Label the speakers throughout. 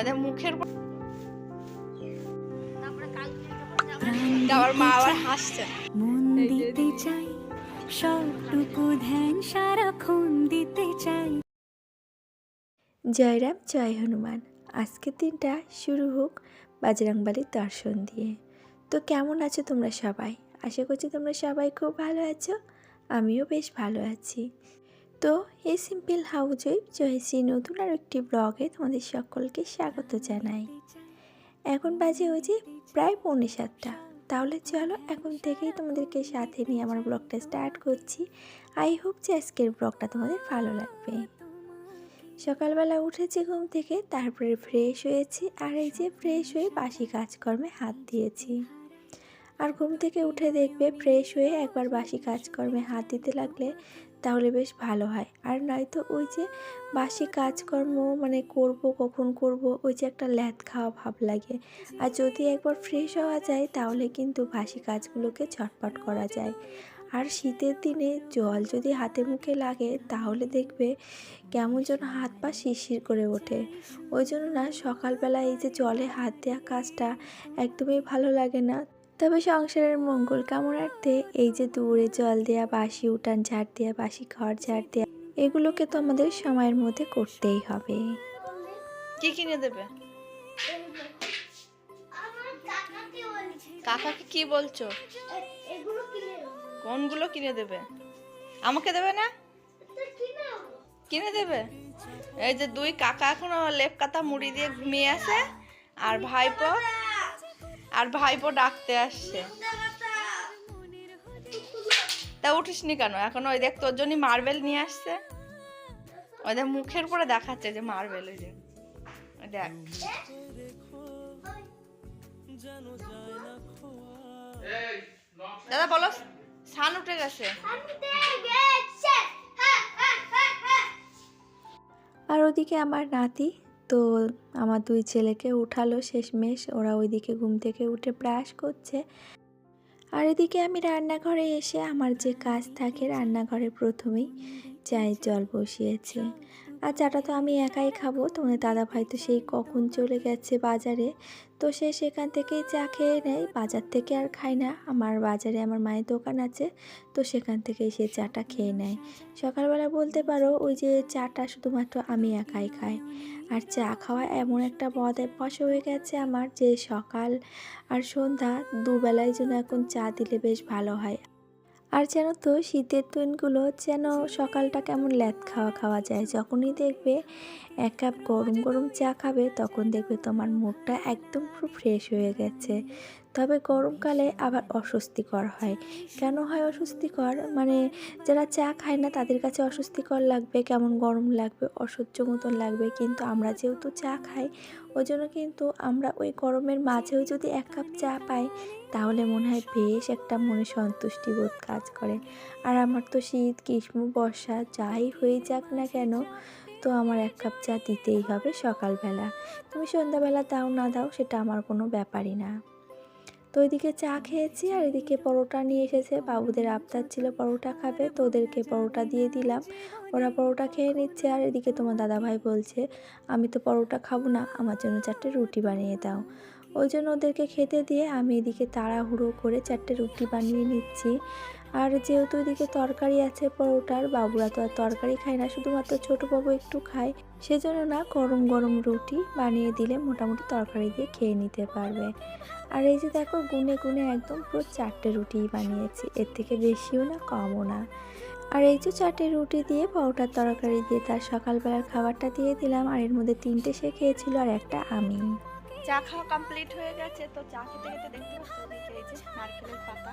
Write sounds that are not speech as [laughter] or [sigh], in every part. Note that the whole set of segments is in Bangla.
Speaker 1: ওদের মুখের উপর আবার মা আবার হাসছে।
Speaker 2: মন দিতে চাই সবটুকু ধ্যান সারাক্ষণ দিতে চাই।
Speaker 3: জয়রাম জয় হনুমান। আজকের দিনটা শুরু হোক বাজরাংবালির দর্শন দিয়ে। তো কেমন আছো তোমরা সবাই? আশা করছি তোমরা সবাই খুব ভালো আছো। আমিও বেশ ভালো আছি। তো এই সিম্পল হাউস ওয়েব জয়শ্রী নতুন আর একটি ব্লগে তোমাদের সকলকে স্বাগত জানাই। এখন বাজে ওই যে প্রায় পৌনে সাতটা। তাহলে চলো এখন থেকেই তোমাদেরকে সাথে নিয়ে আমার ব্লগটা স্টার্ট করছি। আই হোপ যে আজকের ব্লগটা তোমাদের ভালো লাগবে। সকালবেলা উঠেছি ঘুম থেকে, তারপরে ফ্রেশ হয়েছি আর এই যে ফ্রেশ হয়ে বাসি কাজকর্মে হাত দিয়েছি। আর ঘুম থেকে উঠে দেখবে ফ্রেশ হয়ে একবার বাসি কাজকর্মে হাত দিতে লাগলে তাহলে বেশ ভালো হয়। আর নয়তো ওই যে বাসি কাজকর্ম মানে করব, কখন করব, ওই যে একটা ল্যাদ খাওয়া ভাব লাগে। আর যদি একবার ফ্রেশ হওয়া যায়, তাহলে কিন্তু বাসি কাজগুলোকে ঝটপট করা যায়। আর শীতের দিনে জল যদি হাতে মুখে লাগে, তাহলে দেখবে কেমন যেন হাত পা শিরশির করে ওঠে। ওই জন্য না সকালবেলা এই যে জলে হাত দেওয়া কাজটা একদমই ভালো লাগে না। তবে সংসারের মঙ্গল কামনার্থে এই যে দূরে জল দেয়া বাসি উঠান ঝাড় দেয়া বাসি ঘর ঝাড় দেয়া, এগুলোকে তো আমাদের সময়ের মধ্যে করতেই হবে।
Speaker 1: কি কিনে দেবে? কাকাকে কি বলছো? কোনগুলো কিনে দেবে? আমাকে দেবে না? কিনে দেবে? এই যে দুই কাকা এখনও লেপ কাতা মুড়ি দিয়ে ঘুমিয়ে আছে, আর ভাইপো আর ভাইপো ডাকতে আসছে। তা উঠিসনি কেন? এখন ওই দেখ তোর জন্য মার্বেল নিয়ে আসছে। ওদের মুখের উপরে দেখাচ্ছে যে মার্বেল ওই যে। ওই দেখ। দাদা বলো সান উঠে গেছে।
Speaker 3: আর ওদিকে আমার নাতি তো আমার দুই ছেলেকে উঠালো শেষমেশ। ওরা ওইদিকে ঘুম থেকে উঠে ব্রাশ করছে। আর এদিকে আমি রান্নাঘরে এসে আমার যে কাজ থাকে রান্নাঘরে প্রথমেই চায়ের জল বসিয়েছি। চাটা তো আমি একাই খাব। তোমাদের দাদা ভাই তো সেই কখন চলে গেছে বাজারে। তো সে সেখান থেকেই চা খেয়ে নেয়। বাজার থেকে আর খায় না। আমার বাজারে আমার মায়ের দোকান আছে। তো সেখান থেকেই সে চাটা খেয়ে নেয়। সকালবেলা বলতে পারো, ওই যে চাটা শুধুমাত্র আমি একাই খাই। আর চা খাওয়া এমন একটা বদ অভ্যাস হয়ে গেছে আমার যে সকাল আর সন্ধ্যা দুবেলায় যেন এখন চা দিলে বেশ ভালো হয়। আর যেন তো শীতের দিনগুলো যেন সকালটা কেমন ল্যাদ খাওয়া খাওয়া যায়। যখনই দেখবে এক কাপ গরম গরম চা খাবে, তখন দেখবে তোমার মুডটা একদম পুরো ফ্রেশ হয়ে গেছে। তবে গরমকালে আবার অস্বস্তিকর হয়। কেন হয় অস্বস্তিকর? মানে যারা চা খায় না, তাদের কাছে অস্বস্তিকর লাগবে, কেমন গরম লাগবে, অসহ্য মতন লাগবে। কিন্তু আমরা যেহেতু চা খাই ওই জন্য কিন্তু আমরা ওই গরমের মাঝেও যদি এক কাপ চা পাই, তাহলে মনে হয় বেশ একটা মনে সন্তুষ্টি বোধ কাজ করে। আর আমার তো শীত, গ্রীষ্ম, বর্ষা, যাই হয়ে যাক না কেন, তো আমার এক কাপ চা দিতেই হবে সকালবেলা। তুমি সন্ধ্যাবেলা দাও না দাও, সেটা আমার কোনো ব্যাপারই না। তো ওইদিকে চা খেয়েছি আর এদিকে পরোটা নিয়ে এসেছে। বাবুদের আবদার ছিল পরোটা খাবে, তো ওদেরকে পরোটা দিয়ে দিলাম। ওরা পরোটা খেয়ে নিচ্ছে আর এদিকে তোমার দাদাভাই বলছে, আমি তো পরোটা খাব না, আমার জন্য চারটে রুটি বানিয়ে দাও। ওই জন্য ওদেরকে খেতে দিয়ে আমি এদিকে তাড়াহুড়ো করে চারটে রুটি বানিয়ে নিচ্ছি। আর যেহেতু এদিকে তরকারি আছে পরোটার, বাবুরা তো আর তরকারি খায় না, শুধুমাত্র ছোটো বাবু একটু খায়। সেজন্য না গরম গরম রুটি বানিয়ে দিলে মোটামুটি তরকারি দিয়ে খেয়ে নিতে পারবে। আর এই যে দেখো গুনে গুনে একদম পুরো চারটে রুটি বানিয়েছি, এর থেকে বেশিও না, কমও না। আর এই যে চারটে রুটি দিয়ে পরোটার তরকারি দিয়ে তার সকালবেলার খাবারটা দিয়ে দিলাম, আর এর মধ্যে তিনটে সে খেয়েছিল আর একটা আমি।
Speaker 1: চা খাওয়া কমপ্লিট হয়ে গেছে, তো চা খেতে খেতে দেখতে পাচ্ছ নারকেলের পাতা,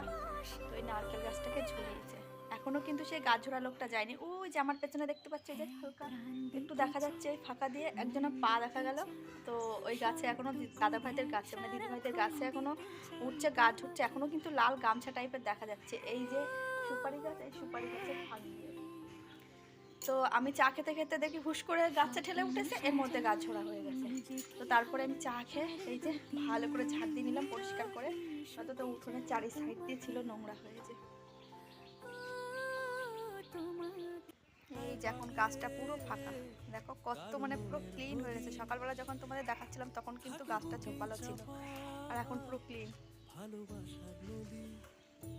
Speaker 1: তো এই নারকেল গাছটাকে ঝুলিয়েছে। এখনও কিন্তু সেই গাছ ঝোড়া লোকটা যায়নি। ওই যে আমার পেছনে দেখতে পাচ্ছি যে হালকা। একটু দেখা যাচ্ছে ফাঁকা দিয়ে একজনের পা দেখা গেল। তো ওই গাছে এখনও দাদা ভাইদের গাছে মানে দিদি ভাইদের গাছে এখনও উঠছে গাছ উঠছে এখনও কিন্তু লাল গামছা টাইপের দেখা যাচ্ছে। এই যে সুপারি গাছ, এই সুপারি গাছের ফাঁক তো আমি চা খেতে খেতে দেখি হুশ করে গাছটা ঠেলে উঠেছে, এর মধ্যে গাছ ঝোড়া হয়ে গেছে। তো তারপরে আমি চা খেয়ে এই যে ভালো করে ঝাড় দিয়ে নিলাম পরিষ্কার করে। নয়তো তো উঠোনের চারি সাইড দিয়ে ছিল নোংরা হয়েছে যে এখন গাছটা পুরো ফাঁকা। দেখো কত মানে পুরো ক্লিন হয়ে গেছে। সকালবেলা যখন তোমাদের দেখাচ্ছিলাম, তখন কিন্তু গাছটা ঝোপালো ছিল। আর এখন পুরো ক্লিন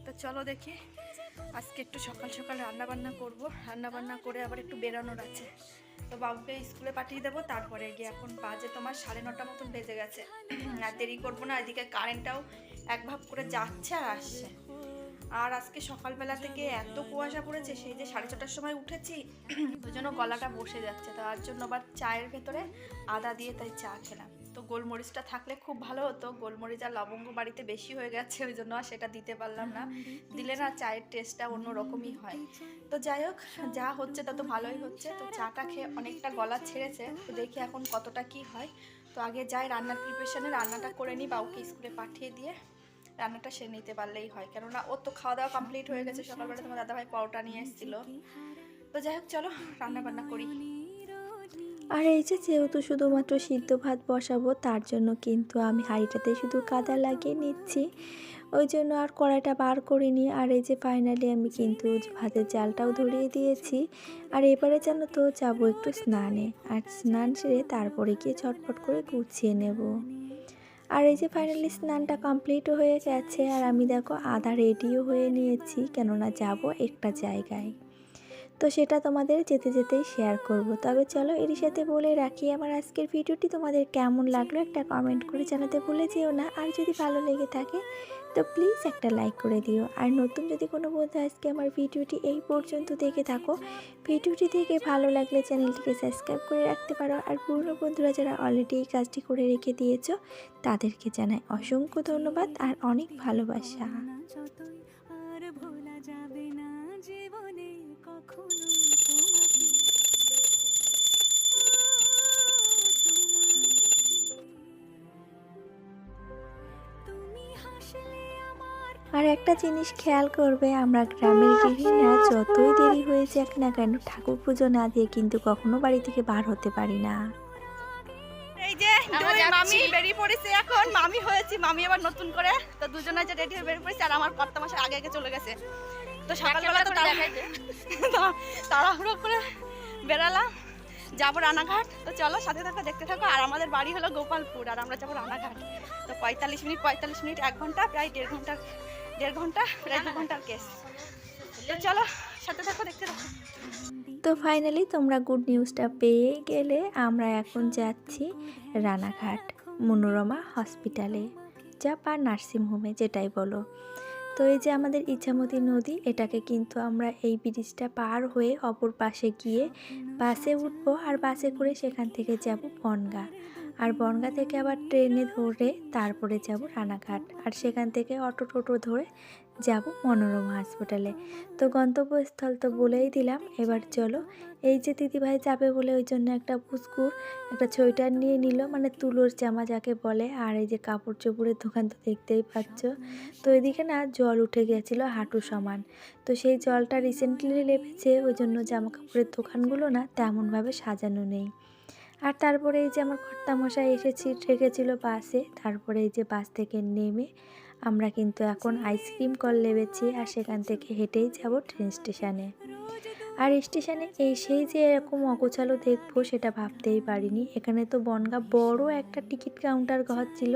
Speaker 1: তো চলো দেখি, আজকে একটু সকাল সকাল রান্না বান্না করব। রান্না বান্না করে আবার একটু বেরোনোর আছে। তো বাবুকে স্কুলে পাঠিয়ে দেবো, তারপরে গিয়ে এখন বাজে তোমার সাড়ে নটা মতন বেজে গেছে। আর দেরি করব না, এদিকে কারেন্টটাও এক ভাব করে যাচ্ছে আর আসছে। আর আজকে সকালবেলা থেকে এত কুয়াশা পড়েছে, সেই যে সাড়ে ছটার সময় উঠেছি জন্য গলাটা বসে যাচ্ছে। তার জন্য আবার চায়ের ভেতরে আদা দিয়ে তাই চা খেলাম। তো গোলমরিচটা থাকলে খুব ভালো হতো, গোলমরিচ আর লবঙ্গ বাড়িতে বেশি হয়ে গেছে, ওই জন্য আর সেটা দিতে পারলাম না। দিলে না চায়ের টেস্টটা অন্য রকমই হয়। তো যাই হোক, যা হচ্ছে তা তো ভালোই হচ্ছে। তো চাটা খেয়ে অনেকটা গলা ছেড়েছে, তো দেখি এখন কতটা কি হয়। তো আগে যাই রান্নার প্রিপারেশনে রান্নাটা করে নিই বাবুকে স্কুলে পাঠিয়ে দিয়ে। রান্নাটা সে নিতে পারলেই হয়। কেননা ওর তো খাওয়া দাওয়া কমপ্লিট হয়ে গেছে। সকালবেলা তোমার দাদাভাই পরোটা নিয়ে এসেছিল। তো যাই হোক, চলো রান্না বান্না করি।
Speaker 3: আর এই যে যেহেতু শুধুমাত্র সিদ্ধ ভাত বসাবো, তার জন্য কিন্তু আমি হাঁড়িটাতে শুধু কাদা লাগিয়ে নিচ্ছি। ওই জন্য আর কড়াইটা বার করিনি। আর এই যে ফাইনালি আমি কিন্তু ভাতের জালটাও ধরিয়ে দিয়েছি। আর এবারে যেন তো, যাব একটু স্নানে। আর স্নান সেরে তারপরে গিয়ে ছটফট করে গুছিয়ে নেব। আর এই যে ফাইনালি স্নানটা কমপ্লিট হয়ে গেছে আর আমি দেখো আধা রেডিও হয়ে নিয়েছি, কেননা যাব একটা জায়গায়। তো সেটা তোমাদের যেতে যেতেই শেয়ার করব। তবে চলো এরই সাথে বলে রাখি, আমার আজকের ভিডিওটি তোমাদের কেমন লাগল একটা কমেন্ট করে জানাতে ভুলে যেও না। আর যদি ভালো লেগে থাকে তো প্লিজ একটা লাইক করে দিও। আর নতুন যদি কোনো বন্ধু আজকে আমার ভিডিওটি এই পর্যন্ত দেখে থাকো, ভিডিওটি দেখে ভালো লাগলে চ্যানেলটিকে সাবস্ক্রাইব করে রাখতে পারো। আর পুরনো বন্ধুরা যারা অলরেডি এই কাজটি করে রেখে দিয়েছ, তাদেরকে জানাই অসংখ্য ধন্যবাদ আর অনেক ভালোবাসা।
Speaker 2: আর
Speaker 3: একটা জিনিস খেয়াল করবে আমরা গ্রামের গৃহিণীরা যতই দেরি হয়ে যাক না কেন ঠাকুর পুজো না দিয়ে কিন্তু কখনো বাড়ি থেকে বার হতে পারি না।
Speaker 1: এই যে দুই মামি বেরিয়ে পড়েছে এখন। মামি হয়েছি মামি আবার নতুন করে। তো দুজনে যে রেডি হয়ে বেরিয়ে পড়েছে আর আমার কর্তা মাসে আগে আগে চলে গেছে। তো সকালবেলা তো তাড়া- [laughs] তাড়াহুড়ো করে বেরালাম। যাব রানাঘাট। তো চলো সাথে থাকো দেখতে থাকো। আর আমাদের বাড়ি হলো গোপালপুর আর আমরা যাব রানাঘাট। তো পঁয়তাল্লিশ মিনিট পঁয়তাল্লিশ মিনিট এক ঘণ্টা প্রায় দেড় ঘণ্টা দেড় ঘণ্টা, প্রায় দু ঘণ্টার কেস তো চলো, সাথে থাকো, দেখতে থাকো।
Speaker 3: তো ফাইনালি তোমরা গুড নিউজটা পেয়ে গেলে আমরা এখন যাচ্ছি রানাঘাট, মনোরমা হসপিটালে যা বা নার্সিংহোমে যেটাই বলো। তো এই যে আমাদের ইচ্ছামতি নদী, এটাকে কিন্তু আমরা এই ব্রিজটা পার হয়ে অপর পাশে গিয়ে বাসে উঠবো আর বাসে করে সেখান থেকে যাব বনগা। আর বনগা থেকে আবার ট্রেনে ধরে তারপরে যাব রানাঘাট। আর সেখান থেকে অটো টোটো ধরে যাব মনোরমা হসপিটালে তো গন্তব্যস্থল তো বলেই দিলাম, এবার চলো। এই যে দিদিভাই যাবে বলে ওই জন্য একটা পুস্কুর একটা সোয়েটার নিয়ে নিল মানে তুলোর জামা যাকে বলে, আর এই যে কাপড় চোপড়ের দোকান তো দেখতেই পাচ্ছ। তো এদিকে না জল উঠে গিয়েছিল হাঁটু সমান। তো সেই জলটা রিসেন্টলি লেপেছে, ওই জন্য জামা কাপড়ের দোকানগুলো না তেমনভাবে সাজানো নেই। আর তারপরে এই যে আমার কর্তামশাই এসেছি রেখেছিল বাসে। তারপরে এই যে বাস থেকে নেমে আমরা কিন্তু এখন আইসক্রিম কল লেবেছি আর সেখান থেকে হেঁটেই যাব ট্রেন স্টেশনে আর স্টেশনে এসেই যে এরকম অগোছালো দেখব সেটা ভাবতেই পারিনি। এখানে তো বনগা বড় একটা টিকিট কাউন্টার ঘর ছিল,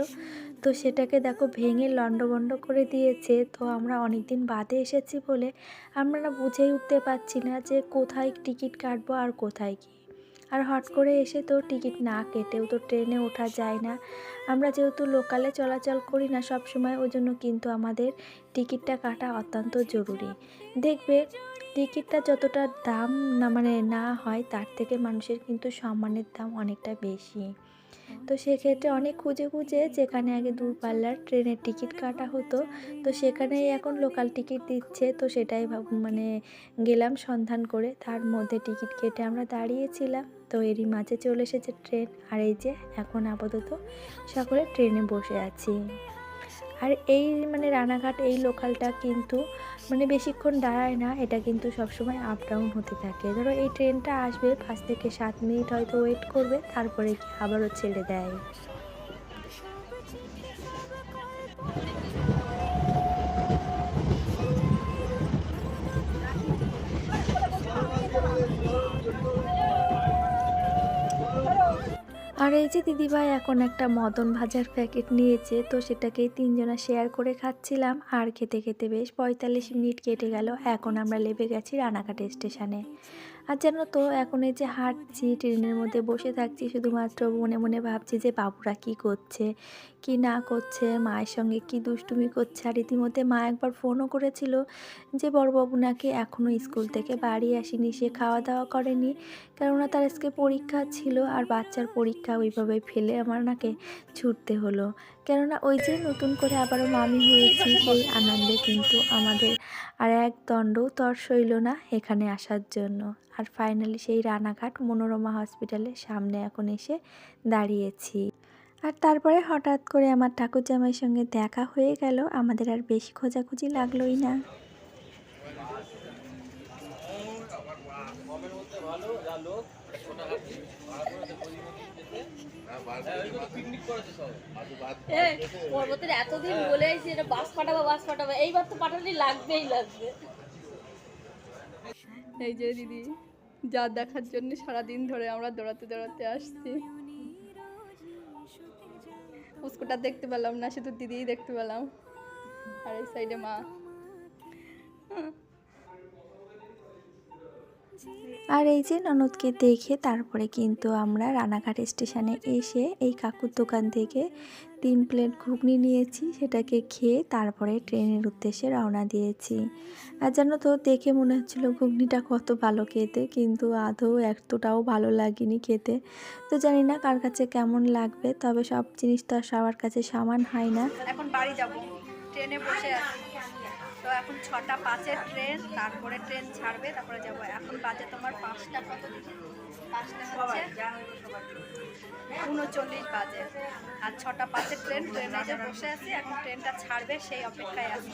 Speaker 3: তো সেটাকে দেখো ভেঙে লণ্ডভণ্ড করে দিয়েছে। তো আমরা অনেক দিন বাদে এসেছি বলে আমরা বুঝেই উঠতে পারছি না যে কোথায় টিকিট কাটবো আর কোথায় কি আর হট করে এসে তো টিকিট না কেটেও তো ট্রেনে ওঠা যায় না। আমরা যেহেতু লোকালে চলাচল করি না সব সময় ওই জন্য কিন্তু আমাদের টিকিটটা কাটা অত্যন্ত জরুরি। দেখবে টিকিটটা যতটা দাম না মানে না হয়, তার থেকে মানুষের কিন্তু সম্মানের দাম অনেকটা বেশি। তো সেক্ষেত্রে অনেক খুঁজে খুঁজে যেখানে আগে দূরপাল্লার ট্রেনের টিকিট কাটা হতো, তো সেখানেই এখন লোকাল টিকিট দিচ্ছে, তো সেটাই মানে গেলাম সন্ধান করে, তার মধ্যে টিকিট কেটে আমরা দাঁড়িয়েছিলাম, তো এরই মাঝে চলে এসেছে ট্রেন, আর এই যে এখন আপাতত সকলে ট্রেনে বসে আছি। আর এই মানে রানাঘাট, এই লোকালটা কিন্তু মানে বেশিক্ষণ দাঁড়ায় না, এটা কিন্তু সবসময় আপ ডাউন হতে থাকে। ধরো এই ট্রেনটা আসবে পাঁচ থেকে সাত মিনিট হয়তো ওয়েট করবে, তারপরে আবারও ছেড়ে দেয়। আর এই যে দিদিভাই এখন একটা মদন ভাজার প্যাকেট নিয়েছে, তো সেটাকেই তিনজনা শেয়ার করে খাচ্ছিলাম। আর খেতে খেতে বেশ পঁয়তাল্লিশ মিনিট কেটে গেল, এখন আমরা লেবে গেছি রানাঘাট স্টেশনে আর জানো তো, এখন এই যে হাঁটছি, ট্রেনের মধ্যে বসে থাকছি, শুধুমাত্র মনে মনে ভাবছি যে বাবুরা কি করছে? কি না করছে, মায়ের সঙ্গে কি দুষ্টুমি করছে। আর ইতিমধ্যে মা একবার ফোনও করেছিল যে, বড়বাবু নাকি এখনও স্কুল থেকে বাড়ি আসেনি, সে খাওয়া দাওয়া করেনি। কেননা তার আজকে পরীক্ষা ছিল আর বাচ্চার পরীক্ষা ওইভাবে ফেলে আমার নাকে ছুটতে হলো। কেননা ওই যে নতুন করে আবারও মামি হয়েছি, সেই আনন্দে কিন্তু আমাদের আর এক দণ্ড তর সইল না এখানে আসার জন্য। আর ফাইনালি সেই রানাঘাট মনোরমা হসপিটালের সামনে এখন এসে দাঁড়িয়েছি। আর তারপরে হঠাৎ করে আমার ঠাকুর জামাইয়ের সঙ্গে দেখা হয়ে গেল। আমাদের আর বেশি খোঁজাখুঁজি লাগলোই না।
Speaker 4: পর্বতের এতদিন বলে এটা বাস পাঠাবো বাস পাঠাবো। এইবার তো পাঠালে লাগবেই লাগবে।
Speaker 1: এই যে দিদি যা দেখার জন্য সারাদিন ধরে আমরা দৌড়াতে দৌড়াতে আসছি। পুষ্কুটা দেখতে পেলাম না শুধু দিদিই দেখতে পেলাম। আর এই সাইডে মা।
Speaker 3: আর এই যে ননদকে দেখে তারপরে কিন্তু আমরা রানাঘাট স্টেশনে এসে এই কাকুর দোকান থেকে তিন প্লেট ঘুগনি নিয়েছি, সেটাকে খেয়ে তারপরে ট্রেনের উদ্দেশ্যে রওনা দিয়েছি। আর জানো তো, দেখে মনে হচ্ছিল ঘুগনিটা কত ভালো খেতে, কিন্তু আদৌ এতটাও ভালো লাগেনি খেতে। তো জানি না কার কাছে কেমন লাগবে, তবে সব জিনিস তো আর সবার কাছে সমান হয় না।
Speaker 1: এখন বাড়ি যাব। ট্রেনে বসে আছি। তো এখন ছটা পাঁচের ট্রেন, তারপরে ট্রেন ছাড়বে, তারপরে যাব। এখন বাজে তোমার পাঁচটা কত পাঁচটা উনচল্লিশ বাজে। আর ছটা পাঁচের ট্রেন, ট্রেনে যে বসে আছি, এখন ট্রেনটা ছাড়বে, সেই অপেক্ষায় আছি।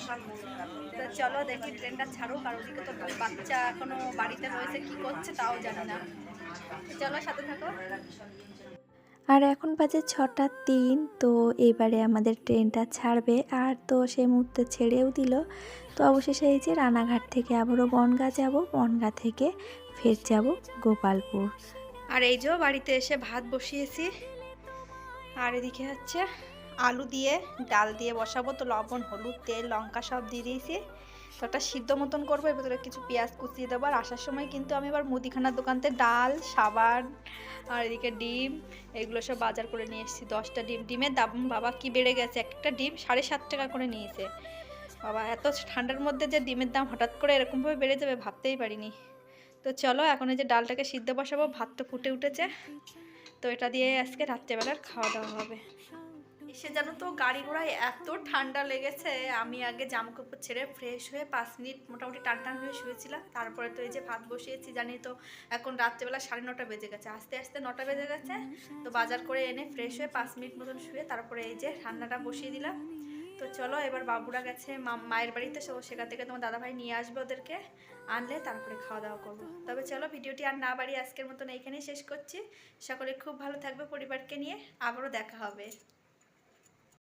Speaker 1: তো চলো দেখি ট্রেনটা ছাড়ুক আর ওদিকে তো বাচ্চা এখনও বাড়িতে রয়েছে, কি করছে তাও জানি না। চলো সাথে থাকো।
Speaker 3: আর এখন বাজে ছটা তিন, তো এবারে আমাদের ট্রেনটা ছাড়বে। আর তো সেই মুহূর্তে ছেড়েও দিল। তো অবশেষে এই যে রানাঘাট থেকে আবারও বনগা যাব। বনগা থেকে ফের যাব গোপালপুর।
Speaker 1: আর এই যে বাড়িতে এসে ভাত বসিয়েছি। আর এদিকে হচ্ছে আলু দিয়ে, ডাল দিয়ে বসাবো। তো লবণ, হলুদ, তেল, লঙ্কা সব দিয়ে দিয়েছি। তো একটা সিদ্ধ মতন করব, এর ভেতরে কিছু পেঁয়াজ কুচিয়ে দেবো। আর আসার সময় কিন্তু আমি এবার মুদিখানার দোকানতে ডাল, সাবান আর এদিকে ডিম, এগুলো সব বাজার করে নিয়ে এসেছি। দশটা ডিম ডিমের দাম, বাবা কি বেড়ে গেছে? একটা ডিম সাড়ে সাত টাকা করে নিয়েছে। বাবা, এত ঠান্ডার মধ্যে যে ডিমের দাম হঠাৎ করে এরকমভাবে বেড়ে যাবে ভাবতেই পারিনি। তো চলো, এখন এই যে ডালটাকে সিদ্ধ বসাবো ভাত তো ফুটে উঠেছে। তো এটা দিয়ে আজকে রাত্রেবেলার খাওয়া দাওয়া হবে। এসে জানো তো গাড়ি ঘোড়ায় এত ঠান্ডা লেগেছে, আমি আগে জামা কাপড় ছেড়ে ফ্রেশ হয়ে পাঁচ মিনিট মোটামুটি টান টান হয়ে শুয়েছিলাম। তারপরে তো এই যে ভাত বসিয়েছি, জানি তো এখন রাত্রেবেলা সাড়ে নটা বেজে গেছে। আস্তে আস্তে নটা বেজে গেছে, তো বাজার করে এনে ফ্রেশ হয়ে পাঁচ মিনিট মতন শুয়ে তারপরে এই যে রান্নাটা বসিয়ে দিলাম। তো চলো এবার বাবুরা গেছে মায়ের বাড়িতে সো সেখান থেকে তোমার দাদাভাই নিয়ে আসবে ওদেরকে আনলে তারপরে খাওয়া দাওয়া করব। তবে চলো ভিডিওটি আর না বাড়ি আজকের মতন এইখানেই শেষ করছি। সকলে খুব ভালো থাকবে পরিবারকে নিয়ে, আবারও দেখা হবে।